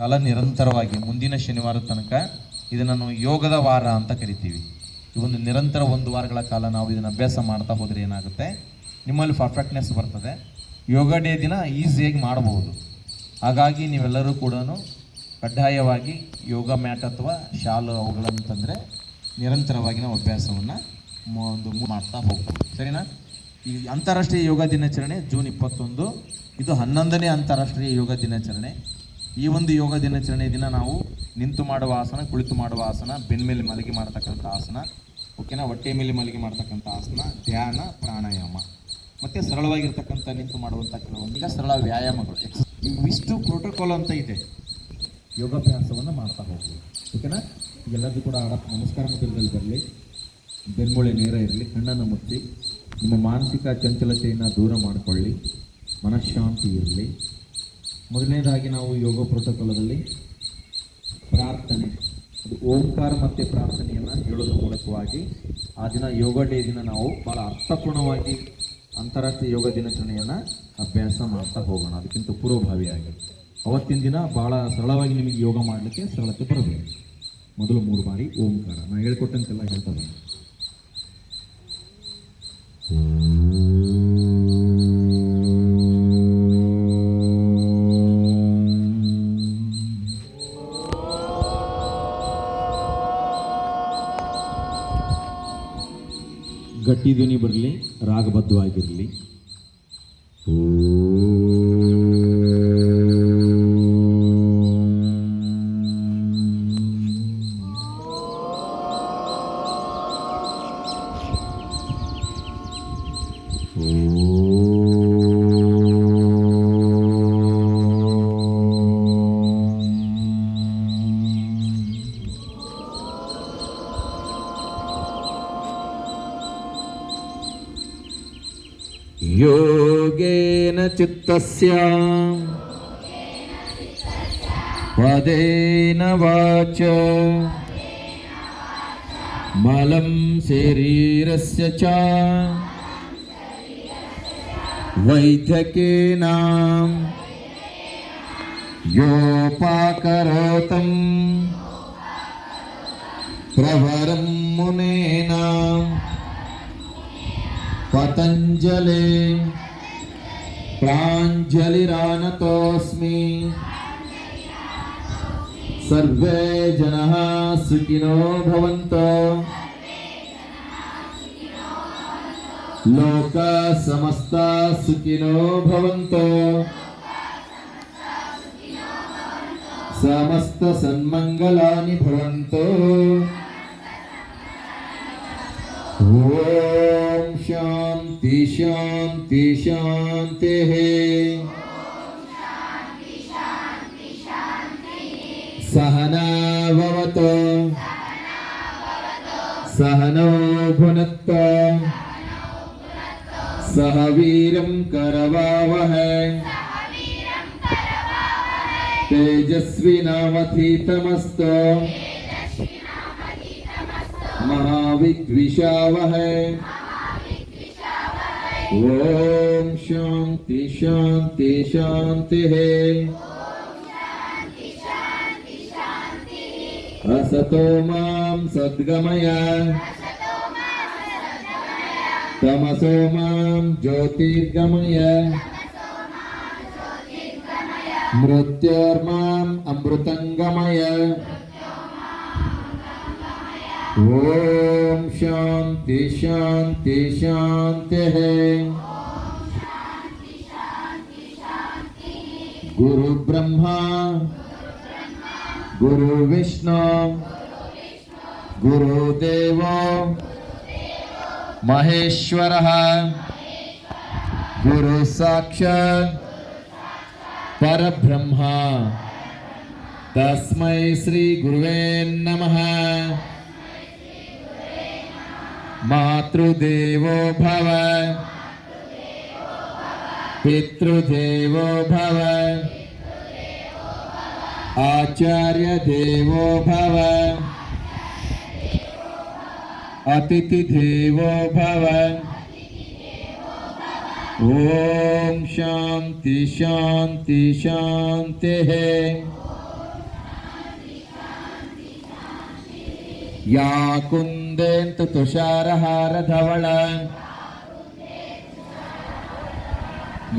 ಕಾಲ ನಿರಂತರವಾಗಿ ಮುಂದಿನ ಶನಿವಾರ ತನಕ ಇದನ್ನು ಯೋಗದ ವಾರ ಅಂತ ಕರಿತೀವಿ. ಈ ಒಂದು ನಿರಂತರ ಒಂದು ವಾರಗಳ ಕಾಲ ನಾವು ಇದನ್ನು ಅಭ್ಯಾಸ ಮಾಡ್ತಾ ಹೋದರೆ ಏನಾಗುತ್ತೆ? ನಿಮ್ಮಲ್ಲಿ ಪರ್ಫೆಕ್ಟ್ನೆಸ್ ಬರ್ತದೆ. ಯೋಗ ಡೇ ದಿನ ಈಸಿಯಾಗಿ ಮಾಡಬಹುದು ಹಾಗಾಗಿ ನೀವೆಲ್ಲರೂ ಕೂಡ ಕಡ್ಡಾಯವಾಗಿ ಯೋಗ ಮ್ಯಾಟ್ ಅಥವಾ ಶಾಲು ಅವುಗಳಂತಂದರೆ ತಂದರೆ ನಿರಂತರವಾಗಿ ನಾವು ಅಭ್ಯಾಸವನ್ನು ಒಂದು ಮಾಡ್ತಾ ಹೋಗ್ಬೋದು. ಸರಿನಾ? ಈ ಅಂತಾರಾಷ್ಟ್ರೀಯ ಯೋಗ ದಿನಾಚರಣೆ ಜೂನ್ ಇಪ್ಪತ್ತೊಂದು. ಇದು ಹನ್ನೊಂದನೇ ಅಂತಾರಾಷ್ಟ್ರೀಯ ಯೋಗ ದಿನಾಚರಣೆ. ಈ ಒಂದು ಯೋಗ ದಿನಾಚರಣೆ ದಿನ ನಾವು ನಿಂತು ಮಾಡುವ ಆಸನ, ಕುಳಿತು ಮಾಡುವ ಆಸನ, ಬೆನ್ನ ಮೇಲೆ ಮಲಗಿ ಮಾಡ್ತಕ್ಕಂಥ ಆಸನ, ಓಕೆನಾ? ಹೊಟ್ಟೆ ಮೇಲೆ ಮಲಗಿ ಮಾಡ್ತಕ್ಕಂಥ ಆಸನ, ಧ್ಯಾನ, ಪ್ರಾಣಾಯಾಮ. ಮತ್ತು ಸರಳವಾಗಿರ್ತಕ್ಕಂಥ ನಿಂತು ಮಾಡುವಂಥ ಕೆಲವೊಂದು ಸರಳ ವ್ಯಾಯಾಮಗಳು. ಇವು ಇವಿಷ್ಟು ಪ್ರೋಟೋಕಾಲ್ ಅಂತ ಇದೆ. ಯೋಗಾಭ್ಯಾಸವನ್ನು ಮಾಡ್ತಾ ಹೋಗ್ತೀವಿ ಓಕೆನಾ? ಎಲ್ಲರಿಗೂ ಕೂಡ ಆಡ ನಮಸ್ಕಾರ ಮುದ್ರದಲ್ಲಿ ಬರಲಿ. ಬೆನ್ಮೂಳೆ ನೇರ ಇರಲಿ, ಕಣ್ಣನ್ನು ಮುಚ್ಚಿ, ನಿಮ್ಮ ಮಾನಸಿಕ ಚಂಚಲತೆಯನ್ನು ದೂರ ಮಾಡಿಕೊಳ್ಳಿ, ಮನಃಶಾಂತಿ ಇರಲಿ. ಮೊದಲನೇದಾಗಿ ನಾವು ಯೋಗ ಪ್ರೋಟೋಕಾಲದಲ್ಲಿ ಪ್ರಾರ್ಥನೆ, ಅದು ಓಂಕಾರ ಮತ್ತು ಪ್ರಾರ್ಥನೆಯನ್ನು ಹೇಳೋದ್ರ ಮೂಲಕವಾಗಿ ಆ ದಿನ ಯೋಗ ಡೇ ದಿನ ನಾವು ಭಾಳ ಅರ್ಥಪೂರ್ಣವಾಗಿ ಅಂತಾರಾಷ್ಟ್ರೀಯ ಯೋಗ ದಿನಾಚರಣೆಯನ್ನು ಅಭ್ಯಾಸ ಮಾಡ್ತಾ ಹೋಗೋಣ. ಅದಕ್ಕಿಂತ ಪೂರ್ವಭಾವಿಯಾಗಿ. ಅವತ್ತಿನ ದಿನ ಭಾಳ ಸರಳವಾಗಿ ನಿಮಗೆ ಯೋಗ ಮಾಡಲಿಕ್ಕೆ ಸರಳತೆ ಬರಬೇಕು. ಮೊದಲು ಮೂರು ಬಾರಿ ಓಂಕಾರ. ನಾನು ಹೇಳ್ಕೊಟ್ಟಂತೆಲ್ಲ ಹೇಳ್ತಾ ಬನ್ನಿ ಗಟ್ಟಿ ಧ್ವನಿ ಬರಲಿ ರಾಗಬದ್ಧವಾಗಿರಲಿ. ಯೋಗೇನ चित्तस्य। पदेन वाच। मलं शरीरस्य च। वैद्यकेनां योपाकरोतं प्रवरं मुनेनां प्राञ्जलिरानतोऽस्मि सर्वे जनाः सुखिनो भवन्तु। लोकसमस्ता सुखिनो भवन्तु। समस्तसन्मङ्गलानि भवन्तु। ॐ शान्ति शान्ति शान्तिः। सहनो भुनत्त। सह वीरं करवावहै। तेजस्विनावधीतमस्तु महाविद्विषावहै। ॐ शान्ति शान्ति शान्तिः। असतो मां सद्गमय तमसो मां ज्योतिर्गमय मृत्योर्माम् अमृतङ्गमय ॐ शान्ति शान्ति शान्तिः गुरुब्रह्मा गुरुविष्णु गुरुदेव महेश्वरः गुरुसाक्षात् परब्रह्मा तस्मै श्रीगुरुवे नमः मातृदेवो भव पितृदेवो भव आचार्य देवो भव अतिथि देवो भव ओम शांति शांति शांति है या कुंदेन धवल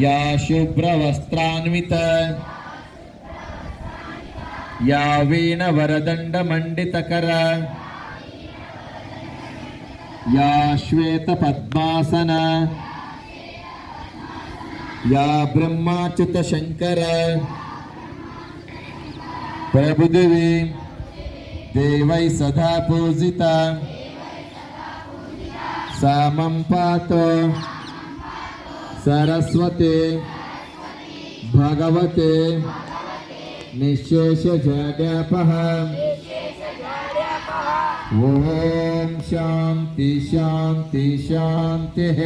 या शुभ्र शुभ्रवस्त्रान्वित। యావేన వరదండ మండితకర యా శ్వేత పద్మాసన. యా బ్రహ్మాచ్యుత శంకర. ప్రభుదేవి దేవై సదా పూజిత. సామం పాతో సరస్వతే భగవతే निःशेषजड्यापः ॐ शान्ति शान्ति शान्तिः।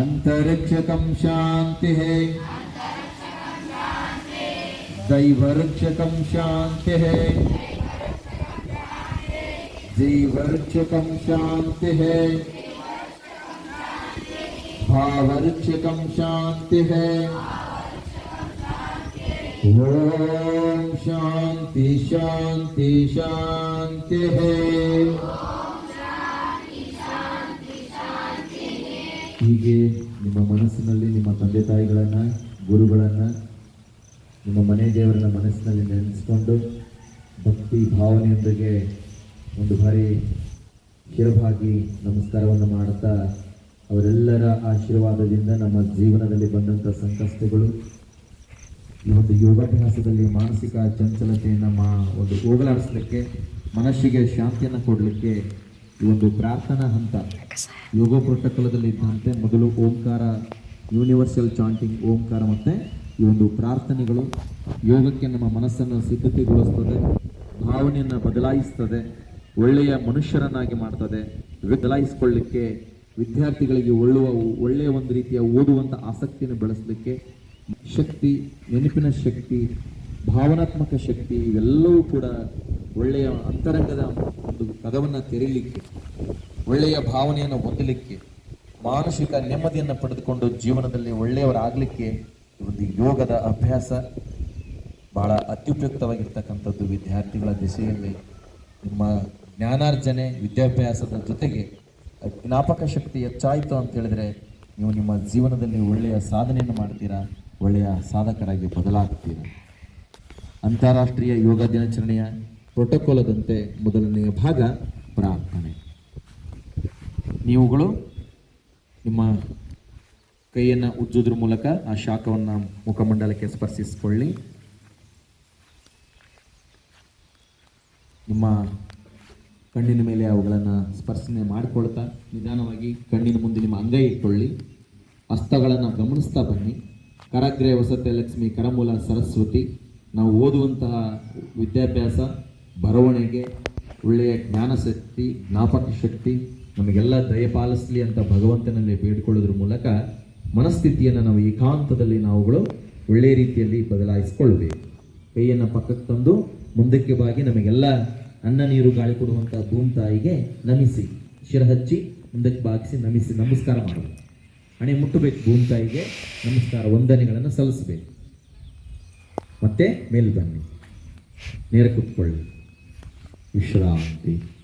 अन्तरिक्षकं शान्तिः। दैवऋक्षकं शान्तिः। जीवऋक्षकं शान्तिः। भावऋक्षकं शान्तिः ॐ शान्ति शान्ति शान्तिः ಹೀಗೆ ನಿಮ್ಮ ಮನಸ್ಸಿನಲ್ಲಿ ನಿಮ್ಮ ತಂದೆ ತಾಯಿಗಳನ್ನ ಗುರುಗಳನ್ನ ನಿಮ್ಮ ಮನೆ ದೇವರನ್ನ ಮನಸ್ಸಿನಲ್ಲಿ ನೆನೆಸ್ಕೊಂಡು ಭಕ್ತಿ ಭಾವನೆಯೊಂದಿಗೆ ಒಂದು ಬಾರಿ ಶಿರಭಾಗಿ ನಮಸ್ಕಾರವನ್ನು ಮಾಡುತ್ತಾ ಅವರೆಲ್ಲರ ಆಶೀರ್ವಾದದಿಂದ ನಮ್ಮ ಜೀವನದಲ್ಲಿ ಬಂದಂಥ ಸಂಕಷ್ಟಗಳು ಈ ಒಂದು ಯೋಗಾಭ್ಯಾಸದಲ್ಲಿ ಮಾನಸಿಕ ಚಂಚಲತೆಯನ್ನು ನಮ್ಮ ಒಂದು ಹೋಗಲಾಡಿಸ್ಲಿಕ್ಕೆ, ಮನಸ್ಸಿಗೆ ಶಾಂತಿಯನ್ನು ಕೊಡಲಿಕ್ಕೆ ಈ ಒಂದು ಪ್ರಾರ್ಥನಾ ಹಂತ, ಯೋಗ ಪ್ರೋಟೋಕಾಲದಲ್ಲಿ ಇದ್ದಂತೆ ಮೊದಲು ಓಂಕಾರ, ಯೂನಿವರ್ಸಲ್ ಚಾಂಟಿಂಗ್ ಓಂಕಾರ ಮತ್ತು ಈ ಒಂದು ಪ್ರಾರ್ಥನೆಗಳು, ಯೋಗಕ್ಕೆ ನಮ್ಮ ಮನಸ್ಸನ್ನು ಸಿದ್ಧತೆಗೊಳಿಸ್ತದೆ, ಭಾವನೆಯನ್ನು ಬದಲಾಯಿಸ್ತದೆ, ಒಳ್ಳೆಯ ಮನುಷ್ಯರನ್ನಾಗಿ ಮಾಡ್ತದೆ ಬದಲಾಯಿಸ್ಕೊಳ್ಳಿಕ್ಕೆ ವಿದ್ಯಾರ್ಥಿಗಳಿಗೆ ಒಳ್ಳುವ, ಒಳ್ಳೆಯ ಒಂದು ರೀತಿಯ ಓದುವಂಥ ಆಸಕ್ತಿಯನ್ನು ಬೆಳೆಸಲಿಕ್ಕೆ ಶಕ್ತಿ, ನೆನಪಿನ ಶಕ್ತಿ, ಭಾವನಾತ್ಮಕ ಶಕ್ತಿ, ಇವೆಲ್ಲವೂ ಕೂಡ ಒಳ್ಳೆಯ ಅಂತರಂಗದ ಒಂದು ಕದವನ್ನು ತೆರೀಲಿಕ್ಕೆ, ಒಳ್ಳೆಯ ಭಾವನೆಯನ್ನು ಹೊಂದಲಿಕ್ಕೆ, ಮಾನಸಿಕ ನೆಮ್ಮದಿಯನ್ನು ಪಡೆದುಕೊಂಡು ಜೀವನದಲ್ಲಿ ಒಳ್ಳೆಯವರಾಗಲಿಕ್ಕೆ ಒಂದು ಯೋಗದ ಅಭ್ಯಾಸ ಬಹಳ ಅತ್ಯುಪಯುಕ್ತವಾಗಿರ್ತಕ್ಕಂಥದ್ದು ವಿದ್ಯಾರ್ಥಿಗಳ ದಿಸೆಯಲ್ಲಿ. ನಿಮ್ಮ ಜ್ಞಾನಾರ್ಜನೆ, ವಿದ್ಯಾಭ್ಯಾಸದ ಜೊತೆಗೆ ಜ್ಞಾಪಕ ಶಕ್ತಿ ಹೆಚ್ಚಾಯಿತು ಅಂತ ಹೇಳಿದ್ರೆ ನೀವು ನಿಮ್ಮ ಜೀವನದಲ್ಲಿ ಒಳ್ಳೆಯ ಸಾಧನೆಯನ್ನು ಮಾಡ್ತೀರಾ? ಒಳ್ಳೆಯ ಸಾಧಕರಾಗಿ ಬದಲಾಗ್ತೀರಾ? ಅಂತಾರಾಷ್ಟ್ರೀಯ ಯೋಗ ದಿನಾಚರಣೆಯ ಪ್ರೋಟೋಕಾಲದಂತೆ ಮೊದಲನೆಯ ಭಾಗ ಪ್ರಾರ್ಥನೆ. ನೀವುಗಳು ನಿಮ್ಮ ಕೈಯನ್ನು ಉಜ್ಜೋದ್ರ ಮೂಲಕ ಆ ಶಾಖವನ್ನು ಮುಖಮಂಡಲಕ್ಕೆ ಸ್ಪರ್ಶಿಸಿಕೊಳ್ಳಿ. ನಿಮ್ಮ ಕಣ್ಣಿನ ಮೇಲೆ ಅವುಗಳನ್ನು ಸ್ಪರ್ಶನೆ ಮಾಡಿಕೊಳ್ತಾ ನಿಧಾನವಾಗಿ ಕಣ್ಣಿನ ಮುಂದೆ ನಿಮ್ಮ ಅಂಗೈ ಇಟ್ಕೊಳ್ಳಿ. ಹಸ್ತಗಳನ್ನು ಗಮನಿಸ್ತಾ ಬನ್ನಿ. ಕರಗ್ರೆ ವಸತೆ ಲಕ್ಷ್ಮಿ ಕರಮೂಲ ಸರಸ್ವತಿ. ನಾವು ಓದುವಂತಹ ವಿದ್ಯಾಭ್ಯಾಸ, ಬರವಣಿಗೆ, ಒಳ್ಳೆಯ ಜ್ಞಾನಶಕ್ತಿ, ಜ್ಞಾಪಕ ಶಕ್ತಿ, ನಮಗೆಲ್ಲ ದಯಪಾಲಿಸಲಿ ಅಂತ ಭಗವಂತನಲ್ಲಿ ಬೇಡಿಕೊಳ್ಳೋದ್ರ ಮೂಲಕ ಮನಸ್ಥಿತಿಯನ್ನು ನಾವು ಏಕಾಂತದಲ್ಲಿ ನಾವುಗಳು ಒಳ್ಳೆಯ ರೀತಿಯಲ್ಲಿ ಬದಲಾಯಿಸಿಕೊಳ್ಳಬೇಕು. ಕೈಯನ್ನು ಪಕ್ಕಕ್ಕೆ ತಂದು ಮುಂದಕ್ಕೆ ಬಾಗಿ ನಮಗೆಲ್ಲ ಅನ್ನ ನೀರು ಗಾಳಿ ಕೊಡುವಂಥ ಭೂಮಿ ತಾಯಿಗೆ ನಮಿಸಿ. ಶಿರ ಹಚ್ಚಿ ಮುಂದಕ್ಕೆ ಬಾಗಿಸಿ ನಮಿಸಿ ನಮಸ್ಕಾರ ಮಾಡಬೇಕು ಹಣೆ ಮುಟ್ಟಬೇಕು ಭೂಮಿ ತಾಯಿಗೆ. ನಮಸ್ಕಾರ ವಂದನೆಗಳನ್ನು ಸಲ್ಲಿಸಬೇಕು. ಮತ್ತೆ ಮೇಲ್ ಬನ್ನಿ. ನೇರ ಕುತ್ಕೊಳ್ಳಿ. ವಿಶ್ರಾಂತಿ.